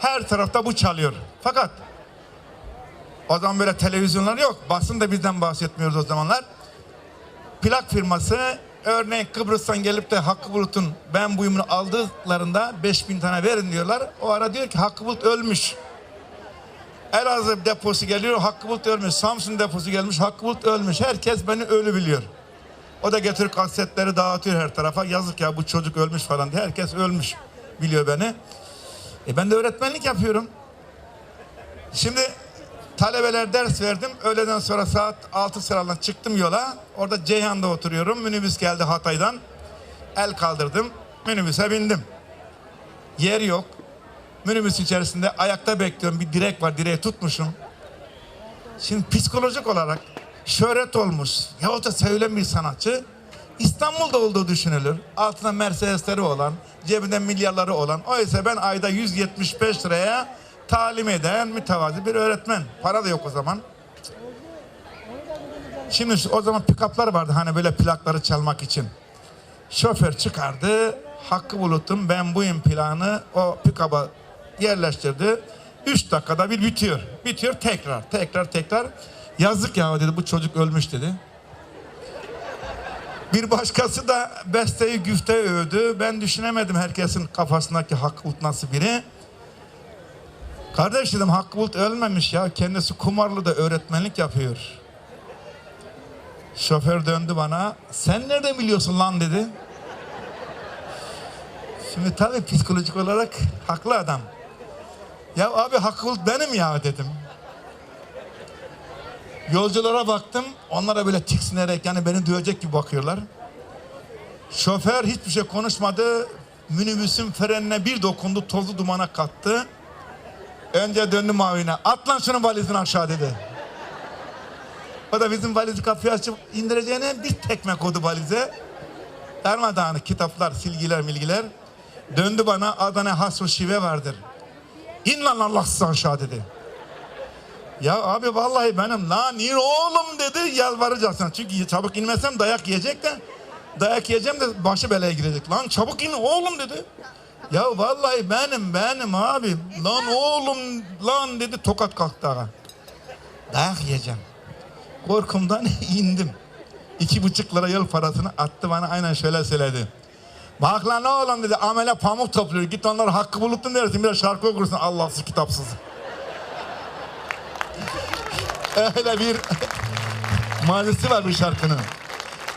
Her tarafta bu çalıyor. Fakat o zaman böyle televizyonlar yok. Basın da bizden bahsetmiyoruz o zamanlar. Plak firması örneğin Kıbrıs'tan gelip de Hakkı Bulut'un ben buyumunu aldıklarında 5000 tane verin diyorlar. O ara diyor ki Hakkı Bulut ölmüş. Elazığ deposu geliyor Hakkı Bulut ölmüş. Samsun deposu gelmiş Hakkı Bulut ölmüş. Herkes beni ölü biliyor. O da getirip kasetleri dağıtıyor her tarafa. Yazık ya bu çocuk ölmüş falan diye. Herkes ölmüş biliyor beni. E ben de öğretmenlik yapıyorum. Şimdi talebeler ders verdim. Öğleden sonra saat 6 sıralarından çıktım yola. Orada Ceyhan'da oturuyorum. Minibüs geldi Hatay'dan. El kaldırdım. Minibüse bindim. Yer yok. Minibüs içerisinde ayakta bekliyorum. Bir direk var. Direği tutmuşum. Şimdi psikolojik olarak şöhret olmuş. Yahut da sevilen bir sanatçı İstanbul'da olduğu düşünülür. Altına Mercedesleri olan, cebinde milyarları olan. Oysa ben ayda 175 liraya talim eden mütevazi bir öğretmen. Para da yok o zaman. Şimdi o zaman pikaplar vardı hani böyle plakları çalmak için. Şoför çıkardı. Hakkı Bulut'un ben buyum planı o pikaba yerleştirdi. Üç dakikada bir bitiyor. Bitiyor tekrar tekrar tekrar. Yazık ya dedi bu çocuk ölmüş dedi. Bir başkası da besteyi güfte övdü. Ben düşünemedim herkesin kafasındaki Hakkı nasıl biri. Kardeş dedim Hakkı ölmemiş ya. Kendisi kumarlı da öğretmenlik yapıyor. Şoför döndü bana. Sen nereden biliyorsun lan dedi. Şimdi tabii psikolojik olarak haklı adam. Ya abi Hakkı benim ya dedim. Yolculara baktım. Onlara böyle tiksinerek yani beni dövecek gibi bakıyorlar. Şoför hiçbir şey konuşmadı. Minibüsün frenine bir dokundu. Tozu dumana kattı. Önce döndü mavine. At lan şunun valizini aşağı dedi. O da bizim valizi kapıyı açıp indireceğine bir tekme koydu valize. Darmadağınık kitaplar, silgiler, milgiler. Döndü bana Adana has şive vardır. İn lan Allahsız aşağı dedi. Ya abi vallahi benim lan in oğlum dedi yalvaracaksın. Çünkü çabuk inmesem dayak yiyecek de dayak yiyeceğim de başı belaya girecek. Lan çabuk in oğlum dedi. Ya vallahi benim benim abi. Lan oğlum lan dedi tokat kalktı ağa. Dayak yiyeceğim. Korkumdan indim. İki buçuk lira yol parasını attı bana aynen şöyle söyledi. Bak lan oğlum dedi amele pamuk topluyor. Git onlara hakkı buluttun dersin. Biraz şarkı okursun Allahsız kitapsız. Öyle bir mazisi var bu şarkının.